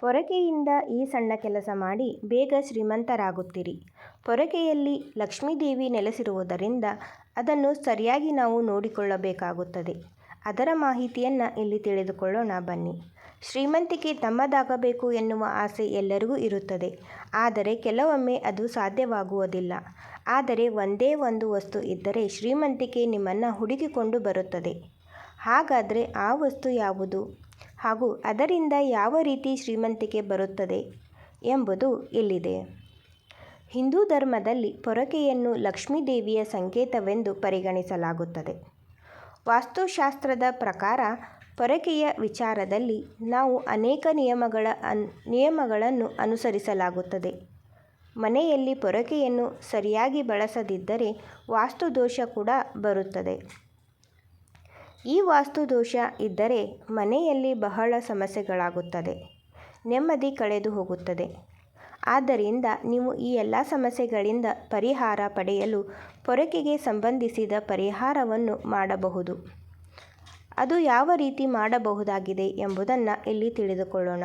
ಪೊರಕೆಯಿಂದ ಈ ಸಣ್ಣ ಕೆಲಸ ಮಾಡಿ ಬೇಗ ಶ್ರೀಮಂತರಾಗುತ್ತೀರಿ. ಪೊರಕೆಯಲ್ಲಿ ಲಕ್ಷ್ಮೀದೇವಿ ನೆಲೆಸಿರುವುದರಿಂದ ಅದನ್ನು ಸರಿಯಾಗಿ ನಾವು ನೋಡಿಕೊಳ್ಳಬೇಕಾಗುತ್ತದೆ. ಅದರ ಮಾಹಿತಿಯನ್ನು ಇಲ್ಲಿ ತಿಳಿದುಕೊಳ್ಳೋಣ ಬನ್ನಿ. ಶ್ರೀಮಂತಿಕೆ ತಮ್ಮದಾಗಬೇಕು ಎನ್ನುವ ಆಸೆ ಎಲ್ಲರಿಗೂ ಇರುತ್ತದೆ. ಆದರೆ ಕೆಲವೊಮ್ಮೆ ಅದು ಸಾಧ್ಯವಾಗುವುದಿಲ್ಲ. ಆದರೆ ಒಂದೇ ಒಂದು ವಸ್ತು ಇದ್ದರೆ ಶ್ರೀಮಂತಿಕೆ ನಿಮ್ಮನ್ನು ಹುಡುಕಿಕೊಂಡು ಬರುತ್ತದೆ. ಹಾಗಾದರೆ ಆ ವಸ್ತು ಯಾವುದು? ಹಾಗೂ ಅದರಿಂದ ಯಾವ ರೀತಿ ಶ್ರೀಮಂತಿಕೆ ಬರುತ್ತದೆ ಎಂಬುದು ಇಲ್ಲಿದೆ. ಹಿಂದೂ ಧರ್ಮದಲ್ಲಿ ಪೊರಕೆಯನ್ನು ಲಕ್ಷ್ಮೀದೇವಿಯ ಸಂಕೇತವೆಂದು ಪರಿಗಣಿಸಲಾಗುತ್ತದೆ. ವಾಸ್ತುಶಾಸ್ತ್ರದ ಪ್ರಕಾರ ಪೊರಕೆಯ ವಿಚಾರದಲ್ಲಿ ನಾವು ಅನೇಕ ನಿಯಮಗಳ ಅನ್, ನಿಯಮಗಳನ್ನು ಅನುಸರಿಸಲಾಗುತ್ತದೆ. ಮನೆಯಲ್ಲಿ ಪೊರಕೆಯನ್ನು ಸರಿಯಾಗಿ ಬಳಸದಿದ್ದರೆ ವಾಸ್ತುದೋಷ ಕೂಡ ಬರುತ್ತದೆ. ಈ ವಾಸ್ತುದೋಷ ಇದ್ದರೆ ಮನೆಯಲ್ಲಿ ಬಹಳ ಸಮಸ್ಯೆಗಳಾಗುತ್ತದೆ. ನೆಮ್ಮದಿ ಕಳೆದು ಹೋಗುತ್ತದೆ. ಆದ್ದರಿಂದ ನೀವು ಈ ಎಲ್ಲ ಸಮಸ್ಯೆಗಳಿಂದ ಪರಿಹಾರ ಪಡೆಯಲು ಪೊರಕೆಗೆ ಸಂಬಂಧಿಸಿದ ಪರಿಹಾರವನ್ನು ಮಾಡಬಹುದು. ಅದು ಯಾವ ರೀತಿ ಮಾಡಬಹುದಾಗಿದೆ ಎಂಬುದನ್ನು ಇಲ್ಲಿ ತಿಳಿದುಕೊಳ್ಳೋಣ.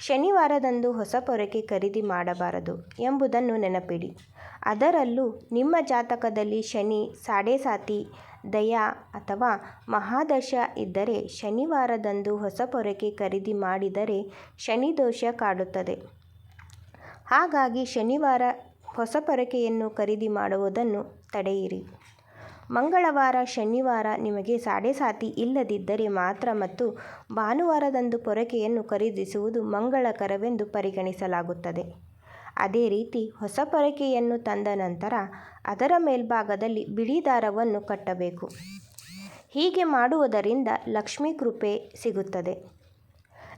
ಶನಿವಾರದಂದು ಹೊಸ ಪೊರಕೆ ಖರೀದಿ ಮಾಡಬಾರದು ಎಂಬುದನ್ನು ನೆನಪಿಡಿ. ಅದರಲ್ಲೂ ನಿಮ್ಮ ಜಾತಕದಲ್ಲಿ ಶನಿ, ಸಾಡೆಸಾತಿ, ದಯಾ ಅಥವಾ ಮಹಾದಶ ಇದ್ದರೆ ಶನಿವಾರದಂದು ಹೊಸ ಪೊರಕೆ ಖರೀದಿ ಮಾಡಿದರೆ ಶನಿ ದೋಷ ಕಾಡುತ್ತದೆ. ಹಾಗಾಗಿ ಶನಿವಾರ ಹೊಸ ಪೊರಕೆಯನ್ನು ಖರೀದಿ ಮಾಡುವುದನ್ನು ತಡೆಯಿರಿ. ಮಂಗಳವಾರ, ಶನಿವಾರ ನಿಮಗೆ ಸಾಡೆ ಸಾತಿ ಇಲ್ಲದಿದ್ದರೆ ಮಾತ್ರ ಮತ್ತು ಭಾನುವಾರದಂದು ಪೊರಕೆಯನ್ನು ಖರೀದಿಸುವುದು ಮಂಗಳಕರವೆಂದು ಪರಿಗಣಿಸಲಾಗುತ್ತದೆ. ಅದೇ ರೀತಿ ಹೊಸ ಪೊರಕೆಯನ್ನು ತಂದ ನಂತರ ಅದರ ಮೇಲ್ಭಾಗದಲ್ಲಿ ಬಿಳಿ ದಾರವನ್ನು ಕಟ್ಟಬೇಕು. ಹೀಗೆ ಮಾಡುವುದರಿಂದ ಲಕ್ಷ್ಮೀ ಕೃಪೆ ಸಿಗುತ್ತದೆ.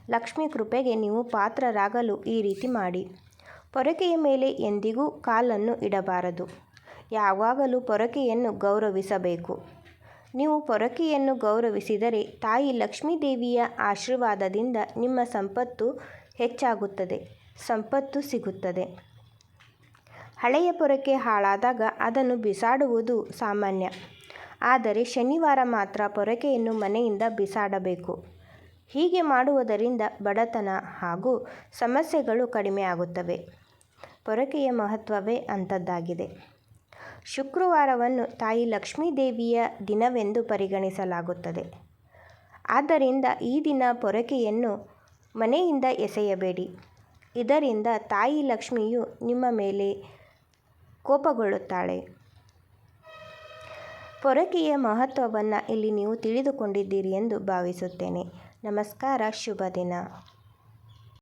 ಲಕ್ಷ್ಮೀ ಕೃಪೆಗೆ ನೀವು ಪಾತ್ರರಾಗಲು ಈ ರೀತಿ ಮಾಡಿ. ಪೊರಕೆಯ ಮೇಲೆ ಎಂದಿಗೂ ಕಾಲನ್ನು ಇಡಬಾರದು. ಯಾವಾಗಲೂ ಪೊರಕೆಯನ್ನು ಗೌರವಿಸಬೇಕು. ನೀವು ಪೊರಕೆಯನ್ನು ಗೌರವಿಸಿದರೆ ತಾಯಿ ಲಕ್ಷ್ಮೀದೇವಿಯ ಆಶೀರ್ವಾದದಿಂದ ನಿಮ್ಮ ಸಂಪತ್ತು ಹೆಚ್ಚಾಗುತ್ತದೆ, ಸಂಪತ್ತು ಸಿಗುತ್ತದೆ. ಹಳೆಯ ಪೊರಕೆ ಹಾಳಾದಾಗ ಅದನ್ನು ಬಿಸಾಡುವುದು ಸಾಮಾನ್ಯ. ಆದರೆ ಶನಿವಾರ ಮಾತ್ರ ಪೊರಕೆಯನ್ನು ಮನೆಯಿಂದ ಬಿಸಾಡಬೇಕು. ಹೀಗೆ ಮಾಡುವುದರಿಂದ ಬಡತನ ಹಾಗೂ ಸಮಸ್ಯೆಗಳು ಕಡಿಮೆ ಆಗುತ್ತವೆ ಪೊರಕೆಯ ಮಹತ್ವವೇ ಅಂಥದ್ದಾಗಿದೆ. ಶುಕ್ರವಾರವನ್ನು ತಾಯಿ ಲಕ್ಷ್ಮೀದೇವಿಯ ದಿನವೆಂದು ಪರಿಗಣಿಸಲಾಗುತ್ತದೆ. ಆದ್ದರಿಂದ ಈ ದಿನ ಪೊರಕೆಯನ್ನು ಮನೆಯಿಂದ ಎಸೆಯಬೇಡಿ. ಇದರಿಂದ ತಾಯಿ ಲಕ್ಷ್ಮಿಯು ನಿಮ್ಮ ಮೇಲೆ ಕೋಪಗೊಳ್ಳುತ್ತಾಳೆ. ಪೊರಕೆಯ ಮಹತ್ವವನ್ನು ಇಲ್ಲಿ ನೀವು ತಿಳಿದುಕೊಂಡಿದ್ದೀರಿ ಎಂದು ಭಾವಿಸುತ್ತೇನೆ. ನಮಸ್ಕಾರ ಶುಭ ದಿನ